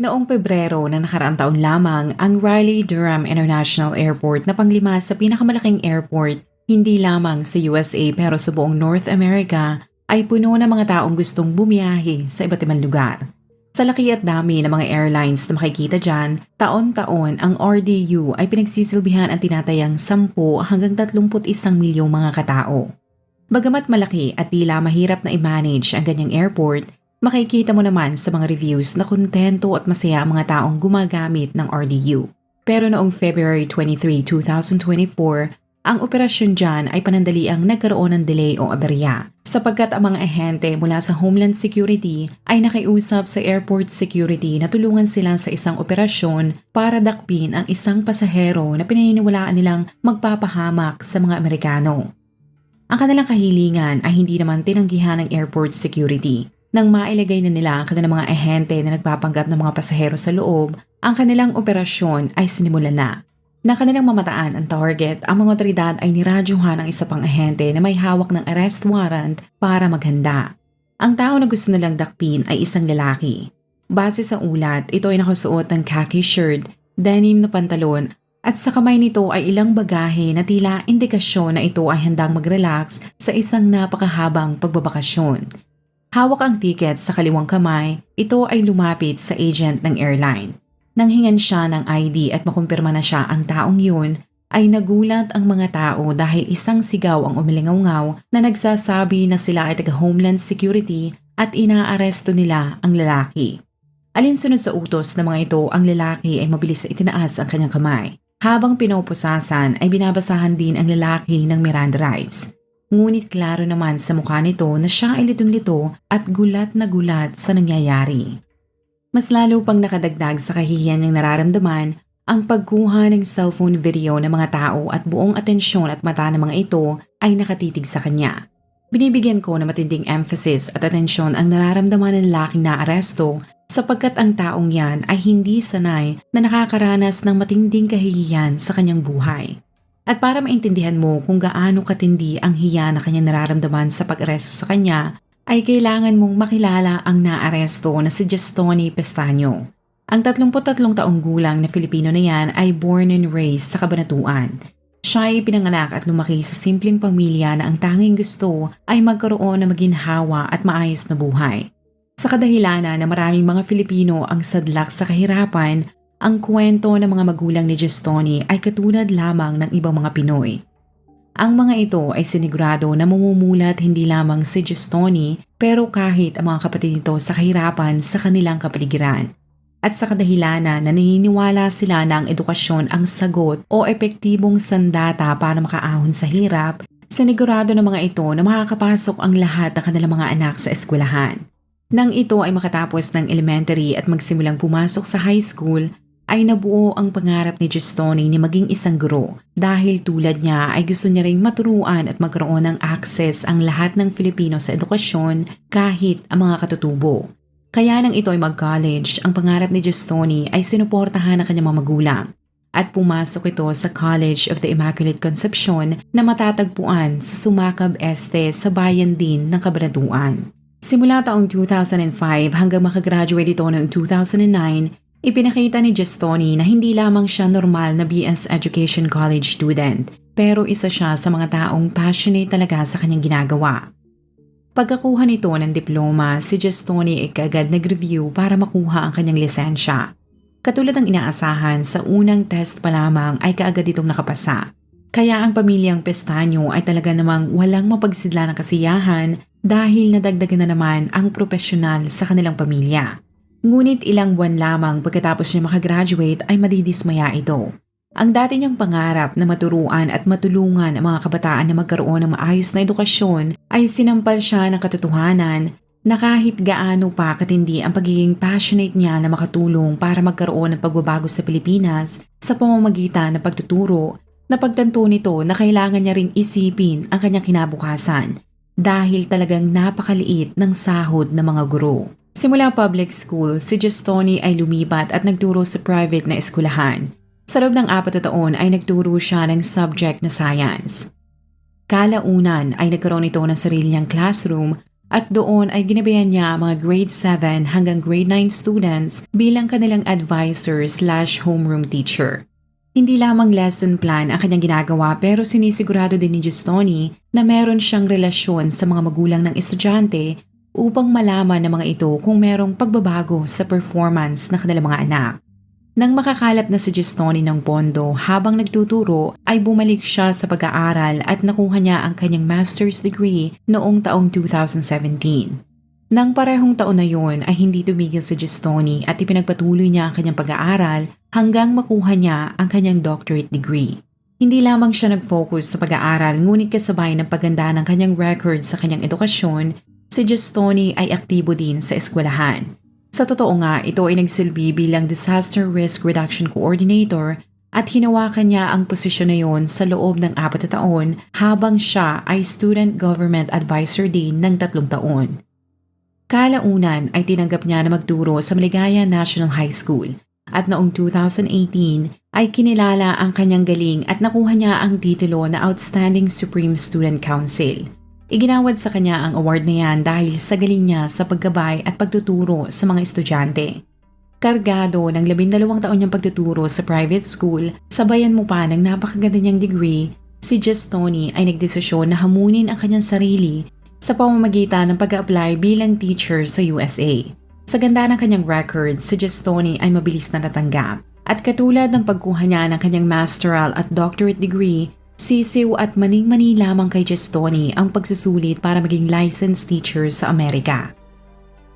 Noong Pebrero na nakaraang taon lamang, ang Raleigh-Durham International Airport na panglima sa pinakamalaking airport hindi lamang sa USA pero sa buong North America ay puno ng mga taong gustong bumiyahe sa iba't ibang lugar. Sa laki at dami ng mga airlines na makikita dyan, taon-taon ang RDU ay pinagsisilbihan ang tinatayang 10 hanggang 31 milyong mga katao. Bagamat malaki at tila mahirap na i-manage ang ganyang airport, makikita mo naman sa mga reviews na kontento at masaya ang mga taong gumagamit ng RDU. Pero noong February 23, 2024, ang operasyon dyan ay panandaliang nagkaroon ng delay o aberya sapagkat ang mga ahente mula sa Homeland Security ay nakiusap sa airport security na tulungan sila sa isang operasyon para dakpin ang isang pasahero na pinaniniwalaan nilang magpapahamak sa mga Amerikano. Ang kanilang kahilingan ay hindi naman tinanggihan ng airport security nang mailagay na nila ang kanilang mga ahente na nagpapanggap ng mga pasahero sa loob, ang kanilang operasyon ay sinimulan na. Na kanilang mamataan ang target, ang mga otoridad ay niradyuhan ang isa pang ahente na may hawak ng arrest warrant para maghanda. Ang tao na gusto nilang dakpin ay isang lalaki. Base sa ulat, ito ay nakasuot ng khaki shirt, denim na pantalon at sa kamay nito ay ilang bagahe na tila indikasyon na ito ay handang mag-relax sa isang napakahabang pagbabakasyon. Hawak ang ticket sa kaliwang kamay, ito ay lumapit sa agent ng airline. Nang hingan siya ng ID at makumpirma na siya ang taong yun, ay nagulat ang mga tao dahil isang sigaw ang umilingaw na nagsasabi na sila ay taga Homeland Security at inaaresto nila ang lalaki. Alinsunod sa utos ng mga ito, ang lalaki ay mabilis na itinaas ang kanyang kamay. Habang pinopusasan ay binabasahan din ang lalaki ng Miranda rights. Ngunit klaro naman sa mukha nito na siya ay litong-lito at gulat na gulat sa nangyayari. Mas lalo pang nakadagdag sa kahihiyan niyang nararamdaman ang pagkuha ng cellphone video ng mga tao at buong atensyon at mata ng mga ito ay nakatitig sa kanya. Binibigyan ko na matinding emphasis at atensyon ang nararamdaman ng lalaking na aresto sapagkat ang taong yan ay hindi sanay na nakakaranas ng matinding kahihiyan sa kanyang buhay. At para maintindihan mo kung gaano katindi ang hiya na kanyang nararamdaman sa pag-aresto sa kanya, ay kailangan mong makilala ang naaresto na si Gestoni Pestaño. Ang 33 taong gulang na Filipino na yan ay born and raised sa Kabanatuan. Siya ay pinanganak at lumaki sa simpleng pamilya na ang tanging gusto ay magkaroon ng maginhawa at maayos na buhay. Sa kadahilanan na maraming mga Filipino ang sadlak sa kahirapan ang kwento ng mga magulang ni Gestoni ay katulad lamang ng ibang mga Pinoy. Ang mga ito ay sinigurado na mamumulat hindi lamang si Gestoni pero kahit ang mga kapatid nito sa kahirapan sa kanilang kapaligiran. At sa kadahilanan na naniniwala sila na ang edukasyon ang sagot o epektibong sandata para makaahon sa hirap, sinigurado ng mga ito na makakapasok ang lahat ng kanilang mga anak sa eskwelahan. Nang ito ay makatapos ng elementary at magsimulang pumasok sa high school, ay nabuo ang pangarap ni Gestoni ni maging isang guro dahil tulad niya ay gusto niya ring maturuan at magkaroon ng access ang lahat ng Filipino sa edukasyon kahit ang mga katutubo. Kaya nang ito ay mag-college, ang pangarap ni Gestoni ay sinuportahan ng kanyang mga magulang at pumasok ito sa College of the Immaculate Conception na matatagpuan sa Sumakab Este sa bayan din ng Cabanatuan. Simula taong 2005 hanggang makagraduate ito noong 2009, Ipinakita ni Gestoni na hindi lamang siya normal na BS Education College student, pero isa siya sa mga taong passionate talaga sa kanyang ginagawa. Pagkakuha nito ng diploma, si Gestoni ay kagad nag-review para makuha ang kanyang lisensya. Katulad ng inaasahan, sa unang test pa lamang ay kaagad itong nakapasa. Kaya ang pamilyang Pestanyo ay talaga namang walang mapagsidla ng kasiyahan dahil nadagdagan na naman ang profesional sa kanilang pamilya. Ngunit ilang buwan lamang pagkatapos niya makagraduate ay madidismaya ito. Ang dati niyang pangarap na maturuan at matulungan ang mga kabataan na magkaroon ng maayos na edukasyon ay sinampal siya ng katotohanan na kahit gaano pa katindi ang pagiging passionate niya na makatulong para magkaroon ng pagbabago sa Pilipinas sa pamamagitan ng pagtuturo, napagtanto nito na kailangan niya ring isipin ang kanyang kinabukasan dahil talagang napakaliit ng sahod ng mga guro. Simula public school, si Gestoni ay lumipat at nagturo sa private na eskwelahan. Sa loob ng apat na taon ay nagturo siya ng subject na science. Kalaunan ay nagkaroon ito ng sarili niyang classroom at doon ay ginabayan niya mga grade 7 hanggang grade 9 students bilang kanilang advisor slash homeroom teacher. Hindi lamang lesson plan ang kanyang ginagawa pero sinisigurado din ni Gistoni na meron siyang relasyon sa mga magulang ng estudyante upang malaman ng mga ito kung merong pagbabago sa performance ng kanilang mga anak. Nang makakalap na si Gistoni ng pondo habang nagtuturo ay bumalik siya sa pag-aaral at nakuha niya ang kanyang master's degree noong taong 2017. Nang parehong taon na yon ay hindi tumigil si Gistoni at ipinagpatuloy niya ang kanyang pag-aaral hanggang makuha niya ang kanyang doctorate degree. Hindi lamang siya nag-focus sa pag-aaral ngunit kasabay ng paganda ng kanyang record sa kanyang edukasyon, si Gistoni ay aktibo din sa eskwelahan. Sa totoo nga, ito ay nagsilbi bilang Disaster Risk Reduction Coordinator at hinawakan niya ang posisyon na yon sa loob ng apat na taon habang siya ay Student Government Advisor din ng tatlong taon. Kalaunan ay tinanggap niya na magturo sa Maligaya National High School at noong 2018 ay kinilala ang kanyang galing at nakuha niya ang titulo na Outstanding Supreme Student Council. Iginawad sa kanya ang award na yan dahil sa galing niya sa paggabay at pagtuturo sa mga estudyante. Kargado ng labindalawang taon niyang pagtuturo sa private school, sabayan mo pa ng napakaganda niyang degree, si Gestoni ay nagdesisyon na hamunin ang kanyang sarili sa pamamagitan ng pag-apply bilang teacher sa USA. Sa ganda ng kanyang record, si Gestoni ay mabilis na natanggap. At katulad ng pagkuha niya ng kanyang masteral at doctorate degree, Sisiw at maning-mani lamang kay Gestoni ang pagsusulit para maging licensed teacher sa Amerika.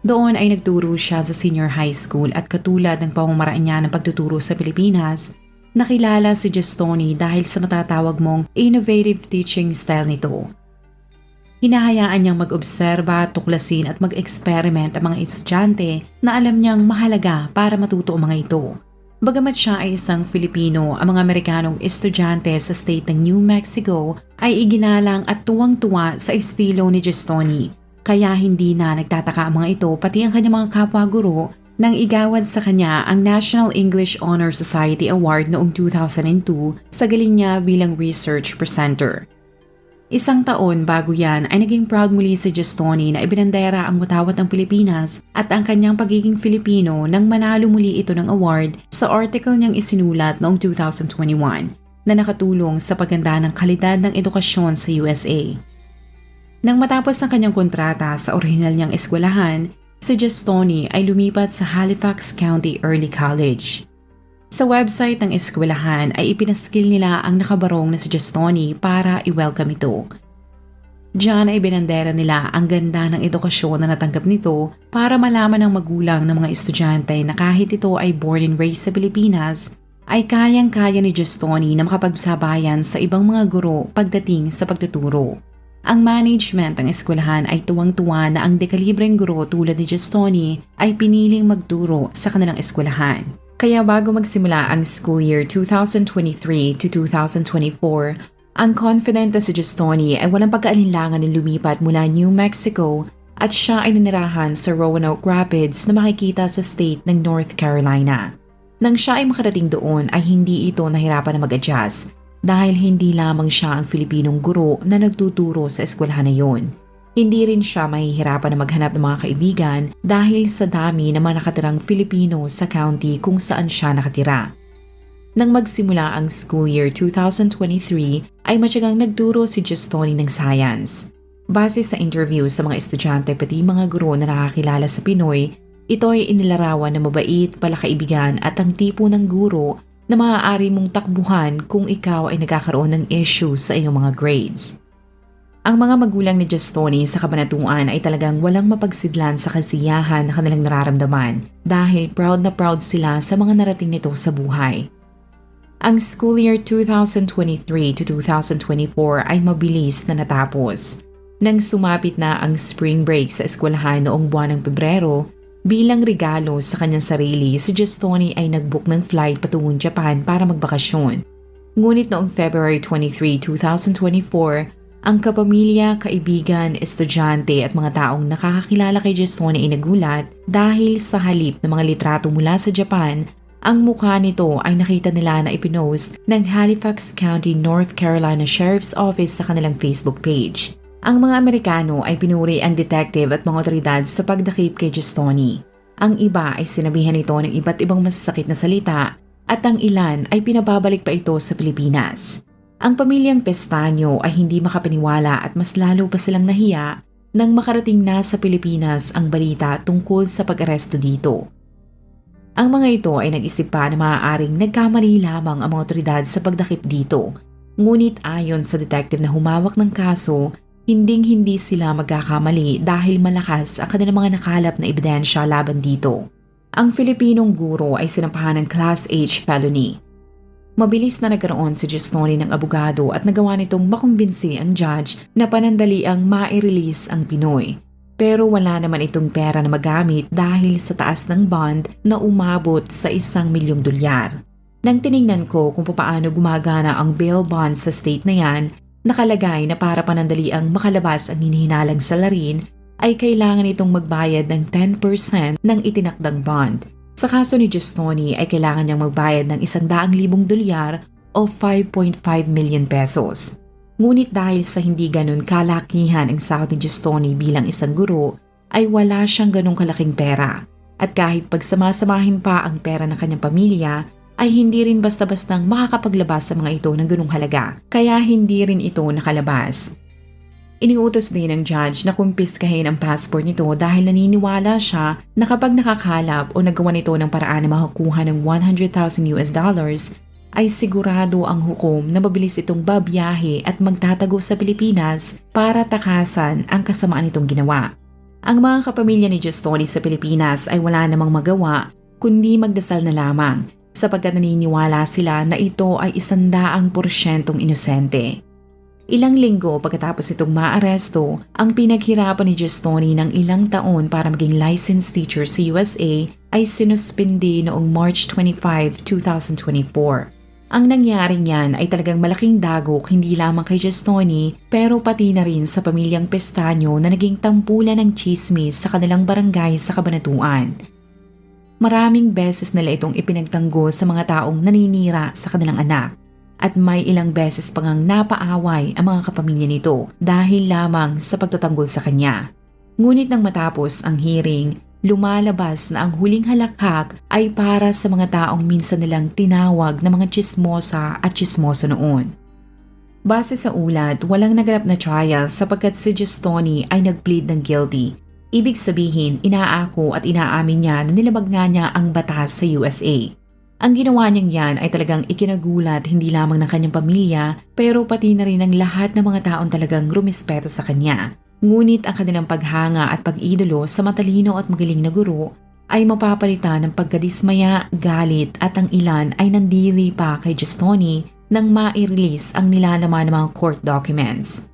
Doon ay nagturo siya sa senior high school at katulad ng pamamaraan niya ng pagtuturo sa Pilipinas, nakilala si Gestoni dahil sa matatawag mong innovative teaching style nito. Hinahayaan niyang mag-obserba, tuklasin at mag-experiment ang mga estudyante na alam niyang mahalaga para matuto ang mga ito. Bagamat siya ay isang Filipino, ang mga Amerikanong estudyante sa state ng New Mexico ay iginalang at tuwang-tuwa sa estilo ni Gestoni. Kaya hindi na nagtataka ang mga ito pati ang kanyang mga kapwa-guro nang igawad sa kanya ang National English Honor Society Award noong 2002 sa galing niya bilang research presenter. Isang taon bago yan ay naging proud muli si Gestoni na ibinandera ang watawat ng Pilipinas at ang kanyang pagiging Filipino nang manalo muli ito ng award sa article niyang isinulat noong 2021 na nakatulong sa paganda ng kalidad ng edukasyon sa USA. Nang matapos ang kanyang kontrata sa orihinal niyang eskwelahan, si Gestoni ay lumipat sa Halifax County Early College. Sa website ng eskwelahan ay ipinaskil nila ang nakabarong na si Gestoni para i-welcome ito. Diyan ay binandera nila ang ganda ng edukasyon na natanggap nito para malaman ng magulang ng mga estudyante na kahit ito ay born and raised sa Pilipinas, ay kayang-kaya ni Gestoni na makapagsabayan sa ibang mga guro pagdating sa pagtuturo. Ang management ng eskwelahan ay tuwang-tuwa na ang dekalibreng guro tulad ni Gestoni ay piniling magturo sa kanilang eskwelahan. Kaya bago magsimula ang school year 2023 to 2024, ang confident na si Gestoni ay walang pagkaalinlangan ng lumipat mula New Mexico at siya ay nanirahan sa Roanoke Rapids na makikita sa state ng North Carolina. Nang siya ay makarating doon ay hindi ito nahirapan na mag-adjust dahil hindi lamang siya ang Filipinong guro na nagtuturo sa eskwelahan na yon. Hindi rin siya mahihirapan na maghanap ng mga kaibigan dahil sa dami ng mga nakatirang Filipino sa county kung saan siya nakatira. Nang magsimula ang school year 2023 ay matyagang nagturo si Gestoni ng science. Base sa interview sa mga estudyante pati mga guro na nakakilala sa Pinoy, ito ay inilarawan na mabait, palakaibigan at ang tipo ng guro na maaari mong takbuhan kung ikaw ay nagkakaroon ng issue sa iyong mga grades. Ang mga magulang ni Gestoni sa kabanatuan ay talagang walang mapagsidlan sa kasiyahan na kanilang nararamdaman dahil proud na proud sila sa mga narating nito sa buhay. Ang school year 2023 to 2024 ay mabilis na natapos. Nang sumapit na ang spring break sa eskwelahan noong buwan ng Pebrero, bilang regalo sa kanyang sarili, si Gestoni ay nagbook ng flight patungong Japan para magbakasyon. Ngunit noong February 23, 2024, ang kapamilya, kaibigan, estudyante at mga taong nakakakilala kay Gestoni ay nagulat dahil sa halip ng mga litrato mula sa Japan, ang mukha nito ay nakita nila na ipinost ng Halifax County, North Carolina Sheriff's Office sa kanilang Facebook page. Ang mga Amerikano ay pinuri ang detective at mga otoridad sa pagdakip kay Gestoni. Ang iba ay sinabihan ito ng iba't ibang masasakit na salita at ang ilan ay pinababalik pa ito sa Pilipinas. Ang pamilyang Pestanyo ay hindi makapaniwala at mas lalo pa silang nahiya nang makarating na sa Pilipinas ang balita tungkol sa pag-aresto dito. Ang mga ito ay nag-isip pa na maaaring nagkamali lamang ang mga otoridad sa pagdakip dito. Ngunit ayon sa detective na humawak ng kaso, hinding-hindi sila magkakamali dahil malakas ang kanilang mga nakalap na ebidensya laban dito. Ang Filipinong guro ay sinampahan ng Class H felony. Mabilis na nagkaroon si Gestoni ng abogado at nagawa nitong makumbinsi ang judge na panandali ang mai-release ang Pinoy. Pero wala naman itong pera na magamit dahil sa taas ng bond na umabot sa isang milyong dolyar. Nang tiningnan ko kung paano gumagana ang bail bond sa state na yan, nakalagay na para panandali ang makalabas ang hinihinalang salarin ay kailangan itong magbayad ng 10% ng itinakdang bond. Sa kaso ni Gestoni ay kailangan niyang magbayad ng 100,000 dolyar o 5.5 million pesos. Ngunit dahil sa hindi ganun kalakihan ang sahod ni Gestoni bilang isang guro, ay wala siyang ganong kalaking pera. At kahit pagsamasamahin pa ang pera ng kanyang pamilya, ay hindi rin basta-bastang makakapaglabas sa mga ito ng ganong halaga. Kaya hindi rin ito nakalabas. Iniutos din ng judge na kumpiskahin ang passport nito dahil naniniwala siya na kapag nakakalap o nagawa nito ng paraan na makakuha ng 100,000 US dollars, ay sigurado ang hukom na mabilis itong babiyahe at magtatago sa Pilipinas para takasan ang kasamaan nitong ginawa. Ang mga kapamilya ni Gestoni sa Pilipinas ay wala namang magawa kundi magdasal na lamang sapagkat naniniwala sila na ito ay isandaang porsyentong inosente. Ilang linggo pagkatapos itong maaresto, ang pinaghirapan ni Gestoni ng ilang taon para maging licensed teacher sa USA ay sinuspindi noong March 25, 2024. Ang nangyari niyan ay talagang malaking dagok hindi lamang kay Gestoni pero pati na rin sa pamilyang Pestanyo na naging tampulan ng chismis sa kanilang barangay sa Kabanatuan. Maraming beses nila itong ipinagtanggol sa mga taong naninira sa kanilang anak at may ilang beses pa ngang napaaway ang mga kapamilya nito dahil lamang sa pagtatanggol sa kanya. Ngunit nang matapos ang hearing, lumalabas na ang huling halakhak ay para sa mga taong minsan nilang tinawag na mga chismosa at chismoso noon. Base sa ulat, walang naganap na trial sapagkat si Gestoni ay nag-plead ng guilty. Ibig sabihin, inaako at inaamin niya na nilabag nga niya ang batas sa USA. Ang ginawa niyang yan ay talagang ikinagulat hindi lamang ng kanyang pamilya pero pati na rin ng lahat ng mga taong talagang rumispeto sa kanya. Ngunit ang kanilang paghanga at pag-idolo sa matalino at magaling na guro ay mapapalitan ng pagkadismaya, galit at ang ilan ay nandiri pa kay Gestoni nang ma-release ang nilalaman ng mga court documents.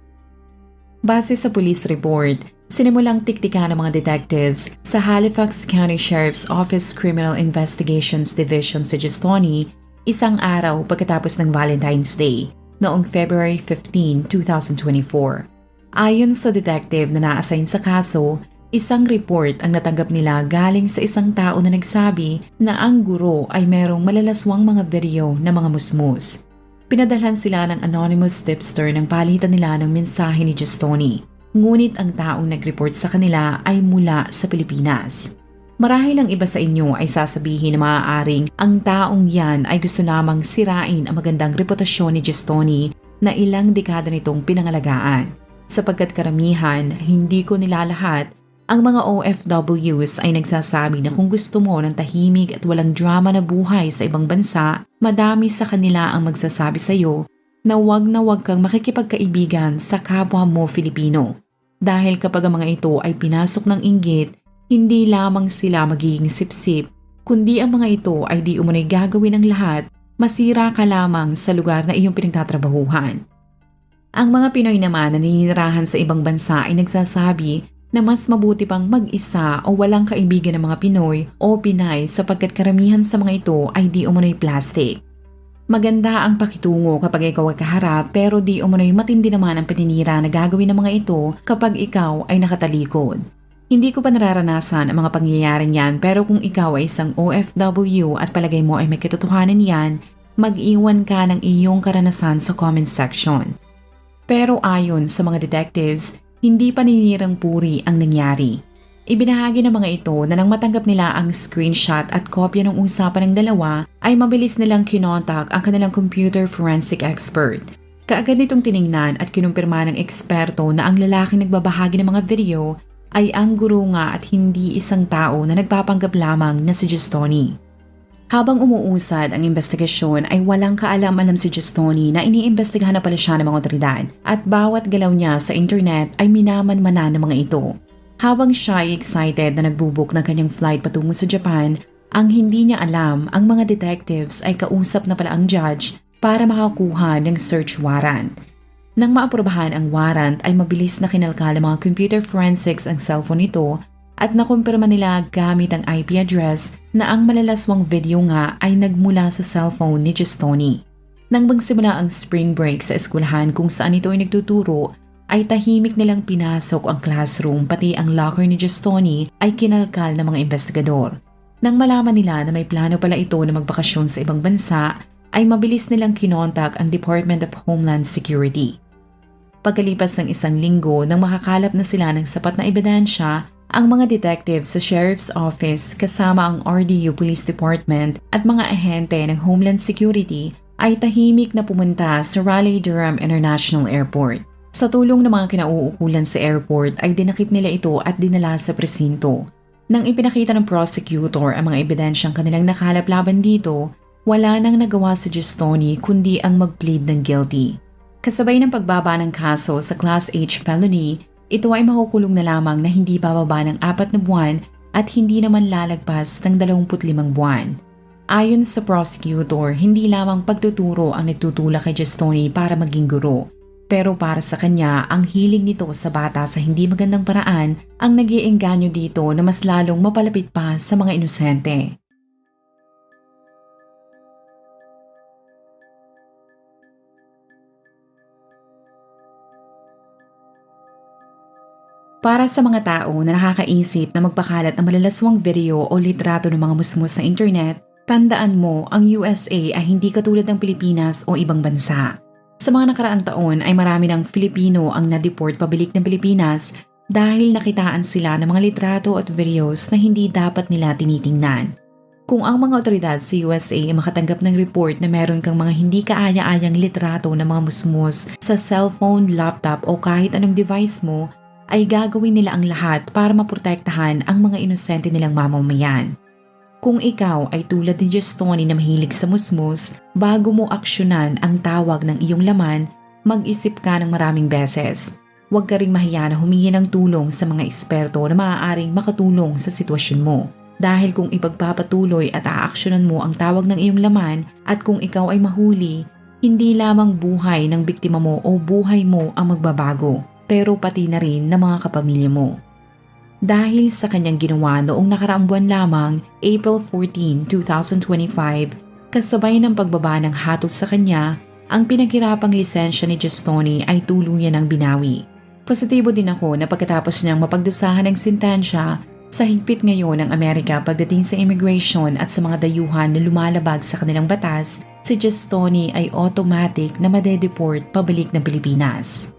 Base sa police report, Sinimulang tiktika ng mga detectives sa Halifax County Sheriff's Office Criminal Investigations Division sa Gestoni isang araw pagkatapos ng Valentine's Day noong February 15, 2024. Ayon sa detective na na-assign sa kaso, isang report ang natanggap nila galing sa isang tao na nagsabi na ang guro ay merong malalaswang mga video na mga musmus. Pinadalhan sila ng anonymous tipster ng palitan nila ng mensahe ni Gestoni. Ngunit ang taong nag-report sa kanila ay mula sa Pilipinas. Marahil ang iba sa inyo ay sasabihin na maaaring ang taong yan ay gusto lamang sirain ang magandang reputasyon ni Gestoni na ilang dekada nitong pinangalagaan. Sapagkat karamihan, hindi ko nilalahat, ang mga OFWs ay nagsasabi na kung gusto mo ng tahimik at walang drama na buhay sa ibang bansa, madami sa kanila ang magsasabi sa iyo na wag na wag kang makikipagkaibigan sa kapwa mo Filipino. Dahil kapag ang mga ito ay pinasok ng inggit, hindi lamang sila magiging sipsip, kundi ang mga ito ay di umunay gagawin ng lahat, masira ka lamang sa lugar na iyong pinagtatrabahuhan. Ang mga Pinoy naman na naninirahan sa ibang bansa ay nagsasabi na mas mabuti pang mag-isa o walang kaibigan ng mga Pinoy o Pinay sapagkat karamihan sa mga ito ay di umano'y plastic. Maganda ang pakitungo kapag ikaw ay kaharap pero di umano'y matindi naman ang paninira na gagawin ng mga ito kapag ikaw ay nakatalikod. Hindi ko pa nararanasan ang mga pangyayari niyan pero kung ikaw ay isang OFW at palagay mo ay may katotohanan yan, mag-iwan ka ng iyong karanasan sa comment section. Pero ayon sa mga detectives, hindi paninirang puri ang nangyari. Ibinahagi ng mga ito na nang matanggap nila ang screenshot at kopya ng usapan ng dalawa ay mabilis nilang kinontak ang kanilang computer forensic expert. Kaagad nitong tiningnan at kinumpirma ng eksperto na ang lalaking nagbabahagi ng mga video ay ang guro nga at hindi isang tao na nagpapanggap lamang na si Gestoni. Habang umuusad ang investigasyon ay walang kaalam-alam si Gestoni na iniimbestigahan na pala siya ng mga otoridad at bawat galaw niya sa internet ay minaman-mana ng mga ito. Habang siya ay excited na nagbubuk ng kanyang flight patungo sa Japan, ang hindi niya alam ang mga detectives ay kausap na pala ang judge para makakuha ng search warrant. Nang maaprobahan ang warrant ay mabilis na kinalkal ng mga computer forensics ang cellphone nito at nakumpirma nila gamit ang IP address na ang malalaswang video nga ay nagmula sa cellphone ni Gestoni. Nang magsimula ang spring break sa eskwelahan kung saan ito ay nagtuturo, ay tahimik nilang pinasok ang classroom pati ang locker ni Gestoni ay kinalkal ng mga investigador. Nang malaman nila na may plano pala ito na magbakasyon sa ibang bansa, ay mabilis nilang kinontak ang Department of Homeland Security. Pagkalipas ng isang linggo nang makakalap na sila ng sapat na ebidensya, ang mga detectives sa Sheriff's Office kasama ang RDU Police Department at mga ahente ng Homeland Security ay tahimik na pumunta sa Raleigh-Durham International Airport. Sa tulong ng mga kinauukulan sa airport ay dinakip nila ito at dinala sa presinto. Nang ipinakita ng prosecutor ang mga ebidensyang kanilang nakalap laban dito, wala nang nagawa si Gestoni kundi ang mag-plead ng guilty. Kasabay ng pagbaba ng kaso sa Class H felony, ito ay makukulong na lamang na hindi bababa ng apat na buwan at hindi naman lalagpas ng 25 buwan. Ayon sa prosecutor, hindi lamang pagtuturo ang nagtutulak kay Gestoni para maging guro, pero para sa kanya, ang hiling nito sa bata sa hindi magandang paraan ang nagiengganyo dito na mas lalong mapalapit pa sa mga inosente. Para sa mga tao na nakakaisip na magpakalat ng malalaswang video o litrato ng mga musmus sa internet, tandaan mo ang USA ay hindi katulad ng Pilipinas o ibang bansa. Sa mga nakaraang taon ay marami ng Filipino ang na-deport pabalik ng Pilipinas dahil nakitaan sila ng mga litrato at videos na hindi dapat nila tinitingnan. Kung ang mga otoridad sa USA ay makatanggap ng report na meron kang mga hindi kaaya-ayang litrato ng mga musmus sa cellphone, laptop o kahit anong device mo, ay gagawin nila ang lahat para maprotektahan ang mga inosente nilang mamamayan. Kung ikaw ay tulad ni Gestoni na mahilig sa musmus, bago mo aksyonan ang tawag ng iyong laman, mag-isip ka ng maraming beses. Huwag ka ring mahiya na humingi ng tulong sa mga eksperto na maaaring makatulong sa sitwasyon mo. Dahil kung ipagpapatuloy at aaksyonan mo ang tawag ng iyong laman at kung ikaw ay mahuli, hindi lamang buhay ng biktima mo o buhay mo ang magbabago, pero pati na rin ng mga kapamilya mo dahil sa kanyang ginawa noong nakaraang buwan lamang, April 14, 2025, kasabay ng pagbaba ng hatol sa kanya, ang pinaghirapang lisensya ni Gestoni ay tuluyan ng binawi. Positibo din ako na pagkatapos niyang mapagdusahan ng sintensya, sa higpit ngayon ng Amerika pagdating sa immigration at sa mga dayuhan na lumalabag sa kanilang batas, si Gestoni ay automatic na madedeport pabalik ng Pilipinas.